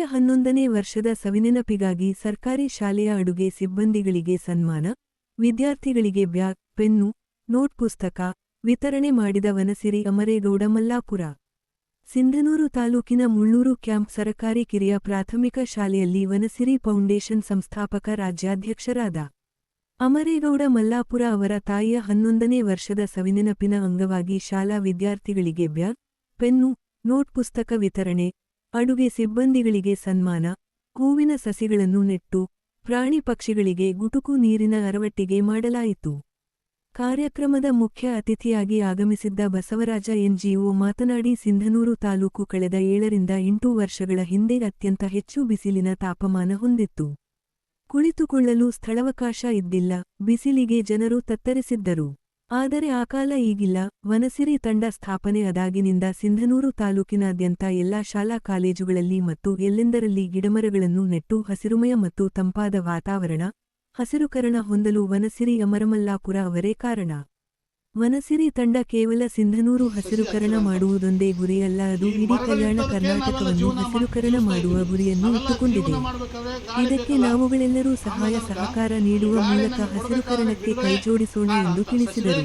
ತಾಯಿಯ ಹನ್ನೊಂದನೇ ವರ್ಷದ ಸವಿನೆನಪಿಗಾಗಿ ಸರ್ಕಾರಿ ಶಾಲೆಯ ಅಡುಗೆ ಸಿಬ್ಬಂದಿಗಳಿಗೆ ಸನ್ಮಾನ, ವಿದ್ಯಾರ್ಥಿಗಳಿಗೆ ಬ್ಯಾಗ್ ಪೆನ್ನು, ನೋಟ್ ಪುಸ್ತಕ, ವಿತರಣೆ ಮಾಡಿದ ವನಸಿರಿ ಅಮರೇಗೌಡ ಮಲ್ಲಾಪುರ ಸಿಂಧನೂರು ತಾಲೂಕಿನ ಮುಳ್ಳೂರು ಕ್ಯಾಂಪ್ ಸರಕಾರಿ ಕಿರಿಯ ಪ್ರಾಥಮಿಕ ಶಾಲೆಯಲ್ಲಿ ವನಸಿರಿ ಫೌಂಡೇಶನ್ ಸಂಸ್ಥಾಪಕ ರಾಜ್ಯಾಧ್ಯಕ್ಷರಾದ ಅಮರೇಗೌಡ ಮಲ್ಲಾಪುರ ಅವರ ತಾಯಿಯ ಹನ್ನೊಂದನೇ ವರ್ಷದ ಸವಿನೆನಪಿನ ಅಂಗವಾಗಿ ಶಾಲಾ ವಿದ್ಯಾರ್ಥಿಗಳಿಗೆ ಬ್ಯಾಗ್ ಪೆನ್ನು, ನೋಟ್ ಪುಸ್ತಕ ವಿತರಣೆ ಅಡುಗೆ ಸಿಬ್ಬಂದಿಗಳಿಗೆ ಸನ್ಮಾನ, ಹೂವಿನ ಸಸಿಗಳನ್ನು ನೆಟ್ಟು, ಪ್ರಾಣಿ ಪಕ್ಷಿಗಳಿಗೆ ಗುಟುಕು ನೀರಿನ ಅರವಟ್ಟಿಗೆ ಮಾಡಲಾಯಿತು. ಕಾರ್ಯಕ್ರಮದ ಮುಖ್ಯ ಅತಿಥಿಯಾಗಿ ಆಗಮಿಸಿದ್ದ ಬಸವರಾಜ ಎನ್ಜಿಒ ಮಾತನಾಡಿ, ಸಿಂಧನೂರು ತಾಲೂಕು ಕಳೆದ ಏಳರಿಂದ ಎಂಟು ವರ್ಷಗಳ ಹಿಂದೆ ಅತ್ಯಂತ ಹೆಚ್ಚು ಬಿಸಿಲಿನ ತಾಪಮಾನ ಹೊಂದಿತ್ತು. ಕುಳಿತುಕೊಳ್ಳಲು ಸ್ಥಳವಕಾಶ ಇದ್ದಿಲ್ಲ, ಬಿಸಿಲಿಗೆ ಜನರು ತತ್ತರಿಸಿದ್ದರು. ಆದರೆ ಆ ಕಾಲ ಈಗಿಲ್ಲ. ವನಸಿರಿ ತಂಡ ಸ್ಥಾಪನೆ ಅದಾಗಿನಿಂದ ಸಿಂಧನೂರು ತಾಲೂಕಿನಾದ್ಯಂತ ಎಲ್ಲಾ ಶಾಲಾ ಕಾಲೇಜುಗಳಲ್ಲಿ ಮತ್ತು ಎಲ್ಲೆಂದರಲ್ಲಿ ಗಿಡಮರಗಳನ್ನು ನೆಟ್ಟು ಹಸಿರುಮಯ ಮತ್ತು ತಂಪಾದ ವಾತಾವರಣ, ಹಸಿರುಕರಣ ಹೊಂದಲು ವನಸಿರಿ ಅಮರಮಲ್ಲಾಪುರ ಅವರೇ ಕಾರಣ. ವನಸಿರಿ ತಂಡ ಕೇವಲ ಸಿಂಧನೂರು ಹಸಿರುಕರಣ ಮಾಡುವುದೊಂದೇ ಗುರಿಯಲ್ಲ ಅದು ಇಡೀ ಕಲ್ಯಾಣ ಕರ್ನಾಟಕವನ್ನು ಹಸಿರುಕರಣ ಮಾಡುವ ಗುರಿಯನ್ನು ಇಟ್ಟುಕೊಂಡಿದೆ. ಇದಕ್ಕೆ ನಾವುಗಳೆಲ್ಲರೂ ಸಹಾಯ ಸಹಕಾರ ನೀಡುವ ಮೂಲಕ ಹಸಿರುಕರಣಕ್ಕೆ ಕೈಜೋಡಿಸೋಣ ಎಂದು ತಿಳಿಸಿದರು.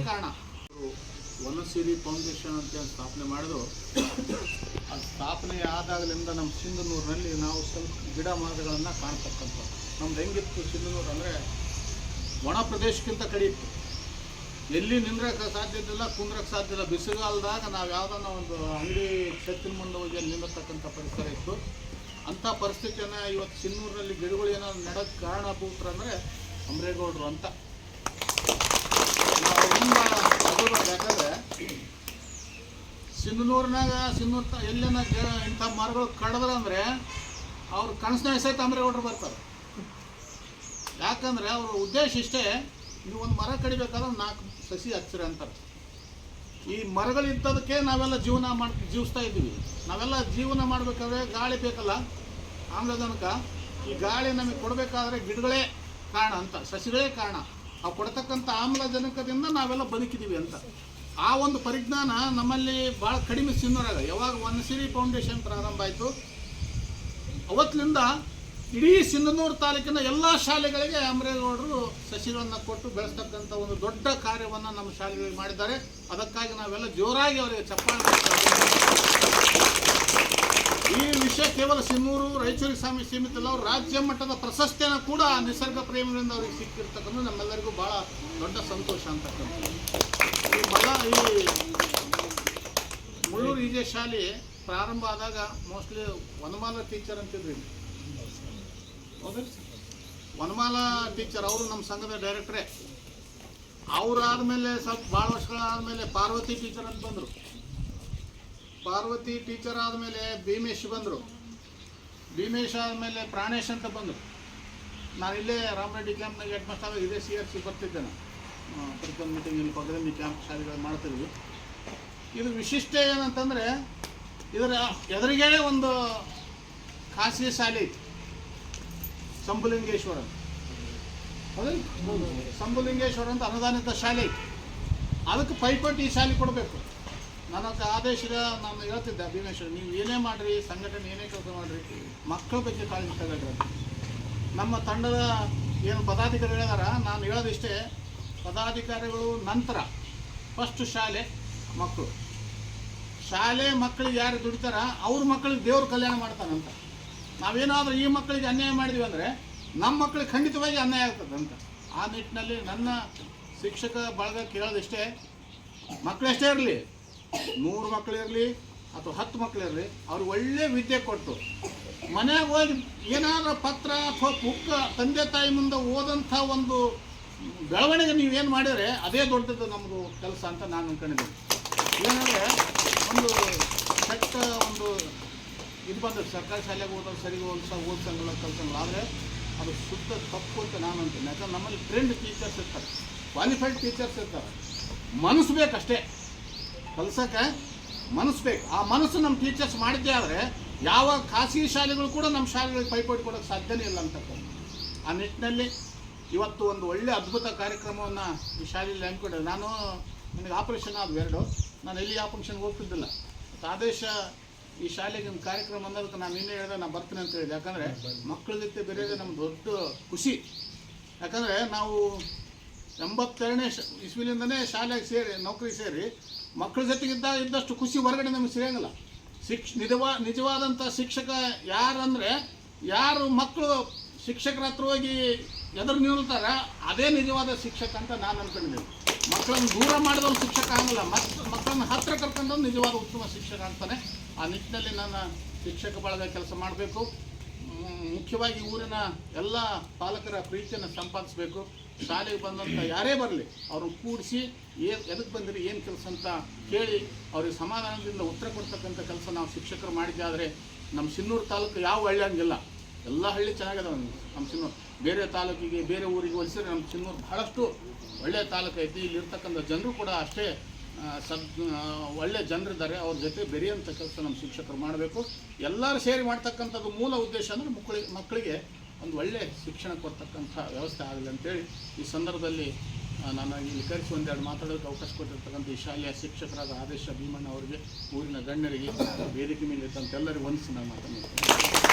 ವನಸಿರಿ ಫೌಂಡೇಶನ್ ಅಂತ ಸ್ಥಾಪನೆ ಮಾಡಿದ್ರು? ಅದು ಸ್ಥಾಪನೆ ಆದಾಗಲಿಂದ ನಮ್ಮ ಸಿಂಧನೂರಿನಲ್ಲಿ ನಾವು ಸ್ವಲ್ಪ ಗಿಡ ಮರಗಳನ್ನು ಕಾಣ್ತಕ್ಕಂಥ ನಮ್ದು ಹೆಂಗಿತ್ತು ಸಿಂಧನೂರು ಅಂದರೆ ಒಣ ಪ್ರದೇಶಕ್ಕಿಂತ ಕಡಿ ಇತ್ತು. ಎಲ್ಲಿ ನಿಂದ್ರಕ್ಕೆ ಸಾಧ್ಯ ಇಲ್ಲ ಕುಂದ್ರಕ್ಕೆ ಸಾಧ್ಯ ಇಲ್ಲ. ಬಿಸಿಗಾಲದಾಗ ನಾವು ಯಾವುದನ್ನ ಒಂದು ಅಂಗಡಿ ಛತ್ತಿನ ಮುಂದೆ ಹೋಗಿ ಅಲ್ಲಿ ಪರಿಸರ ಇತ್ತು. ಅಂಥ ಪರಿಸ್ಥಿತಿಯನ್ನು ಇವತ್ತು ಸಿನ್ನೂರಿನಲ್ಲಿ ಗಿಡಗಳು ಏನಾದ್ರು ನೆಡೋಕ್ಕೆ ಕಾರಣಭೂತರು ಅಂದರೆ ಅಮರೇಗೌಡರು ಅಂತ. ಯಾಕಂದ್ರೆ ಸಿಂಧನೂರಿನಾಗ ಸಿಂಧೂರ್ ಎಲ್ಲೇನ ಇಂಥ ಮರಗಳು ಕಡದ್ರಂದ್ರೆ ಅವ್ರ ಕನಸಿನ ಹೆಸರು ಅಮರೇಗೌಡರು ಬರ್ತಾರೆ. ಯಾಕಂದ್ರೆ ಅವ್ರ ಉದ್ದೇಶ ಇಷ್ಟೇ ನೀವು ಒಂದು ಮರ ಕಡಿಬೇಕಾದ್ರೆ ನಾಲ್ಕು ಸಸಿ ಹಚ್ಚಿರಿ ಅಂತಾರೆ. ಈ ಮರಗಳಿದ್ದದಕ್ಕೆ ನಾವೆಲ್ಲ ಜೀವನ ಮಾಡಿ ಜೀವಿಸ್ತಾ ಇದ್ದೀವಿ. ನಾವೆಲ್ಲ ಜೀವನ ಮಾಡಬೇಕಾದ್ರೆ ಗಾಳಿ ಬೇಕಲ್ಲ? ಆಮ್ಲಜನಕ. ಈ ಗಾಳಿ ನಮಗೆ ಕೊಡಬೇಕಾದ್ರೆ ಗಿಡಗಳೇ ಕಾರಣ ಅಂತ, ಸಸಿಗಳೇ ಕಾರಣ. ಅವು ಕೊಡ್ತಕ್ಕಂಥ ಆಮ್ಲಜನಕದಿಂದ ನಾವೆಲ್ಲ ಬದುಕಿದ್ದೀವಿ ಅಂತ. ಆ ಒಂದು ಪರಿಜ್ಞಾನ ನಮ್ಮಲ್ಲಿ ಭಾಳ ಕಡಿಮೆ ಸಿನ್ನೋರಾಗ ಯಾವಾಗ ವನಸಿರಿ ಫೌಂಡೇಶನ್ ಪ್ರಾರಂಭ ಆಯಿತು, ಅವತ್ತಿನಿಂದ ಇಡೀ ಸಿಂಧನೂರು ತಾಲೂಕಿನ ಎಲ್ಲ ಶಾಲೆಗಳಿಗೆ ಅಮರೇಗೌಡರು ಸಸಿಗಳನ್ನು ಕೊಟ್ಟು ಬೆಳೆಸ್ತಕ್ಕಂಥ ಒಂದು ದೊಡ್ಡ ಕಾರ್ಯವನ್ನು ನಮ್ಮ ಶಾಲೆಗಳಿಗೆ ಮಾಡಿದ್ದಾರೆ. ಅದಕ್ಕಾಗಿ ನಾವೆಲ್ಲ ಜೋರಾಗಿ ಅವರಿಗೆ ಚಪ್ಪಾಳೆ ಈ ವಿಷಯ ಕೇವಲ ಸಿನ್ನೂರು ರಾಯಚೂರಿಗೆ ಸ್ವಾಮಿ ಸೀಮಿತ ಅಲ್ಲ, ಅವರು ರಾಜ್ಯ ಮಟ್ಟದ ಪ್ರಶಸ್ತಿಯನ್ನು ಕೂಡ ನಿಸರ್ಗ ಪ್ರೇಮಿಗಳಿಂದ ಅವರಿಗೆ ಸಿಕ್ಕಿರ್ತಕ್ಕಂಥ ನಮ್ಮೆಲ್ಲರಿಗೂ ಭಾಳ ದೊಡ್ಡ ಸಂತೋಷ ಅಂತಕ್ಕಂಥ ಈ ಮಲ್ಲ ಈ ಮುಳ್ಳೂರು ಈಜೆ ಶಾಲೆ ಪ್ರಾರಂಭ ಆದಾಗ ಮೋಸ್ಟ್ಲಿ ವನಮಾಲ ಟೀಚರ್ ಅಂತಿದ್ರಿ ವನಮಾಲ ಟೀಚರ್ ಅವರು ನಮ್ಮ ಸಂಘದ ಡೈರೆಕ್ಟ್ರೇ. ಅವರಾದ್ಮೇಲೆ ಸ್ವಲ್ಪ ಭಾಳ ವರ್ಷಗಳಾದಮೇಲೆ ಪಾರ್ವತಿ ಟೀಚರ್ ಅಂತ ಬಂದರು. ಪಾರ್ವತಿ ಟೀಚರ್ ಆದಮೇಲೆ ಭೀಮೇಶ್ ಬಂದರು. ಭೀಮೇಶ್ ಆದಮೇಲೆ ಪ್ರಾಣೇಶ್ ಅಂತ ಬಂದರು. ನಾನು ಇಲ್ಲೇ ರಾಮರೆಡ್ಡಿ ಕ್ಯಾಂಪ್ನಾಗ ಹೆಡ್ ಮಾಸ್ಟರ್ ಇದೇ ಸಿ ಆರ್ ಸಿ ಬರ್ತಿದ್ದೆ ನಾನು ಪ್ರತಿಯೊಂದು ಮೀಟಿಂಗ್ ಇಲ್ಲಿ ಪಕ್ಕದಲ್ಲಿ ಕ್ಯಾಂಪ್ ಶಾಲೆಗಳು ಮಾಡ್ತಿದ್ವಿ. ಇದು ವಿಶಿಷ್ಟ ಏನಂತಂದರೆ ಇದರ ಎದುರಿಗೆ ಒಂದು ಖಾಸಗಿ ಶಾಲೆ ಐತಿ ಸಂಬುಲಿಂಗೇಶ್ವರ ಹೌದಲ್ಲ ಅಂತ ಅನುದಾನಿತ ಶಾಲೆ ಅದಕ್ಕೆ ಪೈಪೋಟಿ ಈ ಶಾಲೆ ಕೊಡಬೇಕು. ನನ್ನ ಆದೇಶದ ನಾನು ಹೇಳ್ತಿದ್ದೆ ಭೀಮೇಶ್ವರ, ನೀವು ಏನೇ ಮಾಡಿರಿ, ಸಂಘಟನೆ ಏನೇ ಕೆಲಸ ಮಾಡಿರಿ, ಮಕ್ಕಳ ಬಗ್ಗೆ ಕಾಳಜಿ ತಗೊಳ್ರಿ ನಮ್ಮ ತಂಡದ ಏನು ಪದಾಧಿಕಾರಿ ಹೇಳಿದಾರ ನಾನು ಹೇಳೋದಿಷ್ಟೇ, ಪದಾಧಿಕಾರಿಗಳು ನಂತರ ಫಸ್ಟ್ ಶಾಲೆ ಮಕ್ಕಳು. ಶಾಲೆ ಮಕ್ಕಳಿಗೆ ಯಾರು ದುಡಿತಾರ, ಅವ್ರ ಮಕ್ಕಳಿಗೆ ದೇವ್ರ ಕಲ್ಯಾಣ ಮಾಡ್ತಾನಂತ ನಾವೇನಾದರೂ ಈ ಮಕ್ಕಳಿಗೆ ಅನ್ಯಾಯ ಮಾಡಿದ್ವಿ ಅಂದರೆ ನಮ್ಮ ಮಕ್ಕಳಿಗೆ ಖಂಡಿತವಾಗಿ ಅನ್ಯಾಯ ಆಗ್ತದೆ ಅಂತ. ಆ ನಿಟ್ಟಿನಲ್ಲಿ ನನ್ನ ಶಿಕ್ಷಕ ಬಳಗ ಕೇಳೋದಿಷ್ಟೇ ಮಕ್ಕಳೆಷ್ಟೇ ಇರಲಿ, ನೂರು ಮಕ್ಕಳಿರಲಿ ಅಥವಾ ಹತ್ತು ಮಕ್ಕಳಿರಲಿ ಅವ್ರಿಗೆ ಒಳ್ಳೆ ವಿದ್ಯೆ ಕೊಟ್ಟು ಮನೆಯಾಗ ಹೋಗಿ ಏನಾದರೂ ಪತ್ರ ಅಥವಾ ಬುಕ್ಕ ತಂದೆ ತಾಯಿ ಮುಂದೆ ಓದಂಥ ಒಂದು ಬೆಳವಣಿಗೆ ನೀವೇನು ಮಾಡಿದರೆ ಅದೇ ದೊಡ್ಡದು ನಮ್ಮದು ಕೆಲಸ ಅಂತ ನಾನು ಅನ್ಕೊಂಡಿದ್ದೀನಿ. ಏನಂದರೆ ಒಂದು ಕೆಟ್ಟ ಒಂದು ಇದು ಸರ್ಕಾರಿ ಶಾಲೆಗೆ ಹೋದಾಗ ಸರಿ ಓದಿಸ ಓದ್ಸಂಗಲ್ಲ ಕಲ್ಸಂಗಿಲ್ಲ. ಆದರೆ ಅದು ಶುದ್ಧ ತಪ್ಪು ಅಂತ ನಾನು ಅಂತೀನಿ. ಯಾಕಂದ್ರೆ ನಮ್ಮಲ್ಲಿ ಟ್ರೆಂಡ್ ಟೀಚರ್ಸ್ ಇರ್ತಾರೆ. ಕ್ವಾಲಿಫೈಡ್ ಟೀಚರ್ಸ್ ಇರ್ತಾರೆ. ಮನಸ್ಸು ಬೇಕಷ್ಟೇ. ಕಲ್ಸಕ್ಕೆ ಮನಸ್ಸು ಬೇಕು. ಆ ಮನಸ್ಸು ನಮ್ಮ ಟೀಚರ್ಸ್ ಮಾಡಿದ್ದೆ ಆದರೆ ಯಾವ ಖಾಸಗಿ ಶಾಲೆಗಳು ಕೂಡ ನಮ್ಮ ಶಾಲೆಗಳಿಗೆ ಪೈಪೋಟಿ ಕೊಡೋಕ್ಕೆ ಸಾಧ್ಯನೇ ಇಲ್ಲ ಅಂತಕ್ಕಂಥ ಆ ನಿಟ್ಟಿನಲ್ಲಿ ಇವತ್ತು ಒಂದು ಒಳ್ಳೆ ಅದ್ಭುತ ಕಾರ್ಯಕ್ರಮವನ್ನು ಈ ಶಾಲೆಯಲ್ಲಿ ಹಮ್ಮಿಕೊಂಡಿದ್ದೆ ನಾನು, ನನಗೆ ಆಪರೇಷನ್ ಆದವು ಎರಡು. ನಾನು ಎಲ್ಲಿ ಆ ಫಂಕ್ಷನ್ಗೆ ಹೋಗ್ತಿದ್ದಿಲ್ಲ. ಆದೇಶ ಈ ಶಾಲೆಗೆ ಒಂದು ಕಾರ್ಯಕ್ರಮ ಬಂದಾಗ ನಾನು ಇನ್ನೇ ಹೇಳಿದೆ ನಾನು ಬರ್ತೇನೆ ಅಂತ ಹೇಳಿದೆ. ಯಾಕಂದರೆ ಮಕ್ಕಳ ಜೊತೆ ಬೆರೆಯೋದೇ ನಮ್ಮ ದೊಡ್ಡ ಖುಷಿ. ಯಾಕಂದರೆ ನಾವು ಎಂಬತ್ತೆರಡನೇ ಇಸ್ವಿಲಿಂದನೇ ಶಾಲೆಗೆ ಸೇರಿ ನೌಕರಿ ಸೇರಿ ಮಕ್ಕಳ ಜೊತೆಗಿದ್ದ ಇದ್ದಷ್ಟು ಖುಷಿ ಹೊರಗಡೆ ನಮಗೆ ಸಿಗೋಂಗಿಲ್ಲ. ಶಿಕ್ಷ ನಿಜವಾ ನಿಜವಾದಂಥ ಶಿಕ್ಷಕ ಯಾರಂದರೆ ಯಾರು ಮಕ್ಕಳು ಶಿಕ್ಷಕರ ಹತ್ರ ಹೋಗಿ ಎದುರು ನಿಲ್ತಾರ ಅದೇ ನಿಜವಾದ ಶಿಕ್ಷಕ ಅಂತ ನಾನು ಅನ್ಕೊಂಡಿದ್ದೀನಿ. ಮಕ್ಕಳನ್ನು ದೂರ ಮಾಡಿದವನು ಶಿಕ್ಷಕ ಆಗಲ್ಲ. ಮಕ್ಕಳನ್ನು ಮಕ್ಕಳನ್ನ ಹತ್ರ ಕರ್ಕೊಂಡವ್ರು ನಿಜವಾದ ಉತ್ತಮ ಶಿಕ್ಷಕ ಅಂತಾನೆ ಆ ನಿಟ್ಟಿನಲ್ಲಿ ನನ್ನ ಶಿಕ್ಷಕ ಬಳಗ ಕೆಲಸ ಮಾಡಬೇಕು. ಮುಖ್ಯವಾಗಿ ಊರಿನ ಎಲ್ಲ ಪಾಲಕರ ಪ್ರೀತಿಯನ್ನು ಸಂಪಾದಿಸಬೇಕು. ಶಾಲೆಗೆ ಬಂದಂಥ ಯಾರೇ ಬರಲಿ, ಅವ್ರನ್ನ ಕೂಡಿಸಿ ಏನು ಎದಕ್ಕೆ ಬಂದಿರಿ, ಏನು ಕೆಲಸ ಅಂತ ಕೇಳಿ ಅವ್ರಿಗೆ ಸಮಾಧಾನದಿಂದ ಉತ್ತರ ಕೊಡ್ತಕ್ಕಂಥ ಕೆಲಸ ನಾವು ಶಿಕ್ಷಕರು ಮಾಡಿದ್ದಾದರೆ ನಮ್ಮ ಸಿನ್ನೂರು ತಾಲೂಕು ಯಾವ ಹಳ್ಳಿ ಹಂಗಿಲ್ಲ ಎಲ್ಲ ಹಳ್ಳಿ ಚೆನ್ನಾಗಿದೆ ನಮ್ಮ ಸಿನ್ನೂರು. ಬೇರೆ ತಾಲೂಕಿಗೆ, ಬೇರೆ ಊರಿಗೆ ಹೋಲಿಸಿದ್ರೆ ನಮ್ಮ ಸಿನ್ನೂರು ಬಹಳಷ್ಟು ಒಳ್ಳೆಯ ತಾಲೂಕು ಐತಿ ಇಲ್ಲಿರ್ತಕ್ಕಂಥ ಜನರು ಕೂಡ ಅಷ್ಟೇ ಸದ್ ಒಳ್ಳೆ ಜನರಿದ್ದಾರೆ, ಅವ್ರ ಜೊತೆ ಬೆರೆಯುವಂಥ ಕೆಲಸ ನಮ್ಮ ಶಿಕ್ಷಕರು ಮಾಡಬೇಕು. ಎಲ್ಲರೂ ಸೇರಿ ಮಾಡ್ತಕ್ಕಂಥದ್ದು ಮೂಲ ಉದ್ದೇಶ ಅಂದರೆ ಮಕ್ಕಳಿಗೆ ಮಕ್ಕಳಿಗೆ ಒಂದು ಒಳ್ಳೆ ಶಿಕ್ಷಣ ಕೊಡ್ತಕ್ಕಂಥ ವ್ಯವಸ್ಥೆ ಆಗಲಿ ಅಂತೇಳಿ ಈ ಸಂದರ್ಭದಲ್ಲಿ ನಾನು ಇಲ್ಲಿ ಕರೆಸಿ ಒಂದೆರಡು ಮಾತಾಡೋದಕ್ಕೆ ಅವಕಾಶ ಕೊಟ್ಟಿರ್ತಕ್ಕಂಥ ಈ ಶಾಲೆಯ ಶಿಕ್ಷಕರಾದ ಆದೇಶ ಭೀಮಣ್ಣ ಅವರಿಗೆ, ಊರಿನ ಗಣ್ಯರಿಗೆ, ವೇದಿಕೆ ಮೇಲೆ ಎಲ್ಲರಿಗೂ ವಂದಿಸಿ ನಾನು ಮಾತನಾಡ್ತೀನಿ